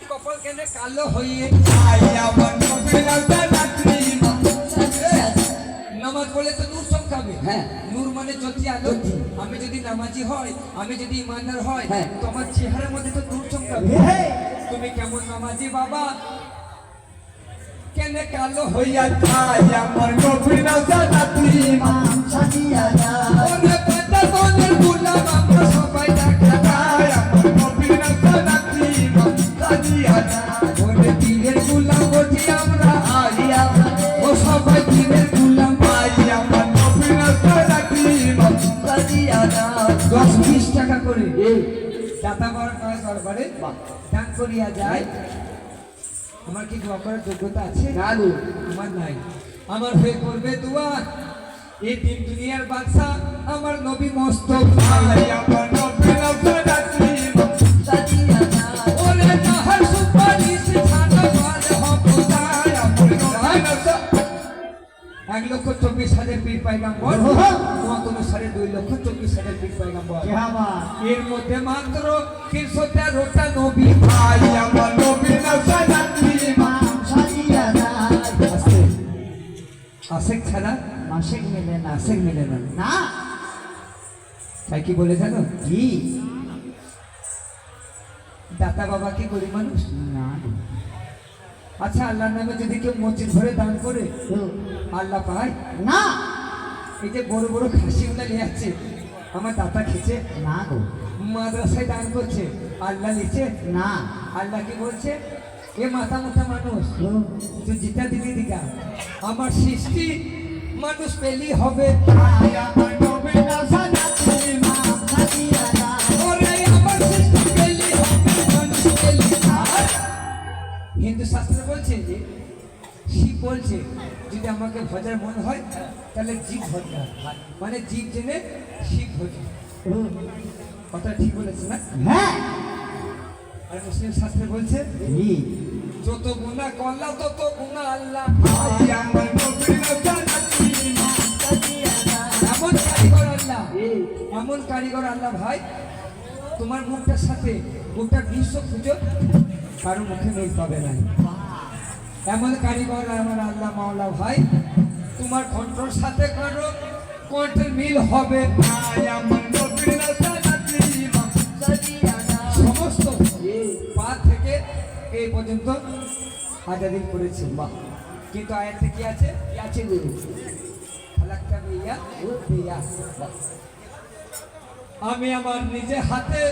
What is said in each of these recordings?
কপাল কেন কালো সালাতি নামাজ পড়লে তো নূর চমকাবে হ্যাঁ। নূর মানে জ্যোতি আলো। আমি যদি নামাজি হয় আমি যদি ইমানদার হয় হ্যাঁ। তো আমার চেহারার মধ্যে তো নূর চমকাবে তুমি কেমন নামাজি বাবা? কেন কালো হইয়া আই আমার নবীর সালাতি ইমাম সাজিয়া যায়। ওরে বেটা মনের গুলাম আমরা সবাই দেখা আই দশ বিশ টাকা করে। এই দাতা দরবারে দান করিয়া যায়। আমার কি দোয়া করার যোগ্যতা আছে? না আমার নাই। আমার হয়ে করবে দোয়া। এই দিন দুনিয়ার বাদশা আমার নবী মস্ত। আমার এক লক্ষ চব্বিশ হাজার পীর পাইগাম্বর অনুসারে দুই লক্ষ চব্বিশ হাজার পীর পাইগাম্বর এর মধ্যে মাত্র তিনশো তেরোটা নবী আই আমার আছে। আশেক ছাড়া? মাসিক মেলে না। আশেক মেলে না। না। তাই কি বলে জানো? কি? দাতা বাবা কি গরিব মানুষ? না। আচ্ছা আল্লাহর নামে যদি কেউ মসজিদ ঘরে দান করে আল্লাহ পায়? না। এই যে বড় বড় খাসিগুলো নিয়ে যাচ্ছে আমার দাতা খেছে না গো। মাদ্রাসায় দান করছে আল্লাহ নিচ্ছে না। আল্লাহ কি বলছে? এ মাথা মাথা মানুষ তুই জিতা দিবি দিকা আমার সৃষ্টি মানুষ পেলি হবে। আই হিন্দু শাস্ত্রে বলছে যে শিব বলছে যদি আমাকে ভজার মন হয় তাহলে জীব ভজা মানে জীব জেনে শিব ভজা কথা ঠিক বলেছে না? হ্যাঁ। আর মুসলিম শাস্ত্রে বলছে যত গুণা করলা তত গুণা আল্লাহ। আমার এমন কারিগর আল্লাহ। এমন কারিগর আল্লাহ ভাই তোমার মুখটার সাথে গোটা বিশ্ব খুঁজো কারও মুখে মিল পাবে না এমন কারিগর আমার আল্লাহ মাওলা ভাই তোমার কণ্ঠর সাথে কারও কণ্ঠের মিল হবে সমস্ত এই পা থেকে এই পর্যন্ত আজাদিন করেছে। বাহ। কিন্তু আয়াতে কি আছে? কি আছে গো ফালাক্কা বিয়া ও বিয়া আমি আমার নিজে হাতে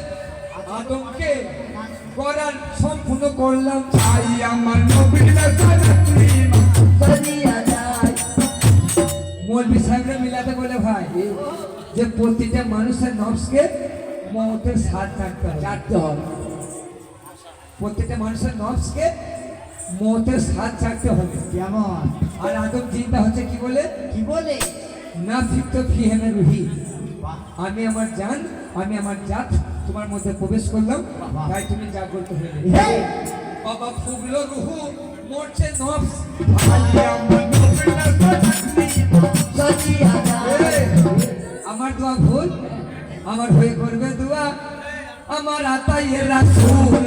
আদমকে করার সম্পূর্ণ করলাম আই আমার মৌলবি সাহেবরা মিলাতে বলে ভাই যে প্রতিটা মানুষের নফসকে মমতের স্বাদ চাটতে হবে। চাটতে হবে। প্রত্যেকটা মানুষের নফসকে মমতের স্বাদ চাটতে হবে। কেমন? আর আদম চিন্তা হচ্ছে কি বলে? কি বলে? না ফিক্ত ফিহেনে রুহি। আমি আমার জান আমি আমার জাত তোমার মধ্যে প্রবেশ করলাম তাই তুমি জাগ্রত হয়ে। বাবা ফুগলো রুহু মরছে নফস আমার দোয়া ভুল? আমার হয়ে করবে দোয়া? আমার আতাইয়ের রাসূল।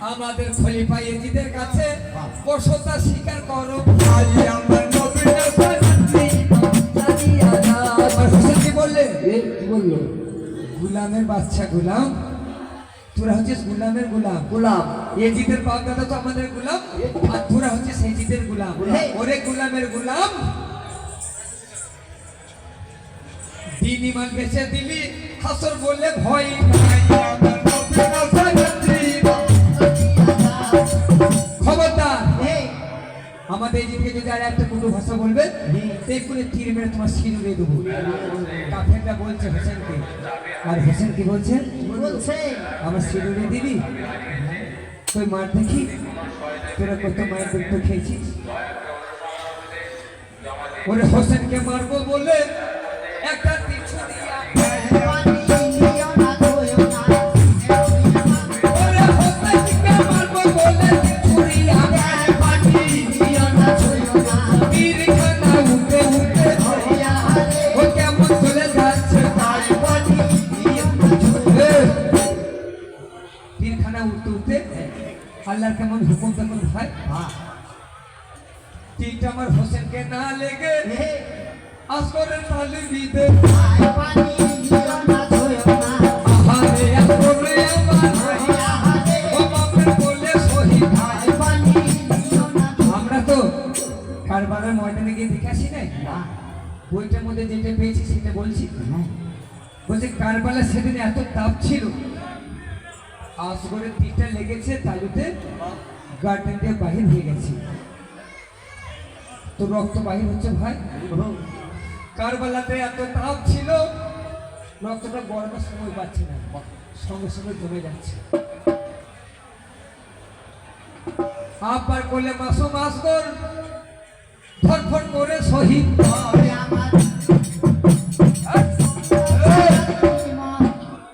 আমাদের খলিফা এজিদের কাছে বসতা স্বীকার করো। আমার বললেন বলল? গুলামের বাচ্চা গুলাম। তোরা হচ্ছিস গুলামের গুলাম। গোলাপ এই জিদের বাপ দাদা তো আমাদের গুলাম। আর তোরা হচ্ছে সেই জিদের গুলাম। গুলাম। ওরে গুলামের গুলাম। দিন ইমান বেঁচে দিলি হাসর বললে ভয় নাই। আমাদের এই দিকে যদি আর একটা কোনো ভাষা বলবে এক্ষুনি তীর মেরে তোমার সিঁড়ে দেবো। কাফেরটা বলছে হোসেনকে আর হোসেন কি বলছে? বলছে। আমার সিঁড়ে দিবি? তুই মার দেখি। তোরা কত মায়ের দুধ খেয়েছিস? ওরে হোসেনকে মারবো বলে আল্লাহর কেমন হুকুম কেমন ভাই তীরটা আমার হোসেনকে না লেগে আসরের তালি দিতে আমার তো কারবারের ময়দানে গিয়ে দেখে আসি নাই? বইটার মধ্যে যেটা পেয়েছি সেটা বলছি। বলছে কারবালা সেদিন এত তাপ ছিল আসগরের তীরটা লেগেছে তালুতে গার্ডেন দিয়ে বাহির হয়ে গেছে। তো রক্ত বাহির হচ্ছে ভাই। কারবালাতে এত তাপ ছিল রক্তটা গরমের সময় পাচ্ছে না। সঙ্গে সঙ্গে জমে যাচ্ছে। আবার করলে মাসো মাস কর ধরফর করে শহীদ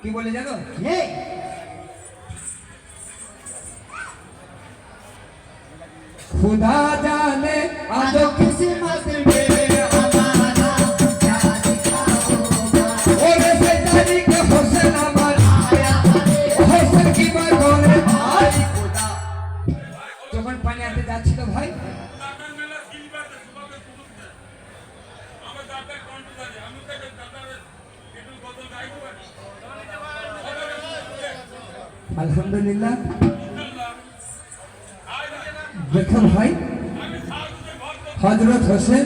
কি বলে জানো? আমার হোসেন কি বা করে? আই যখন পানি আনতে যাচ্ছিল ভাই আলহামদুলিল্লাহ। দেখো ভাই হজরত হোসেন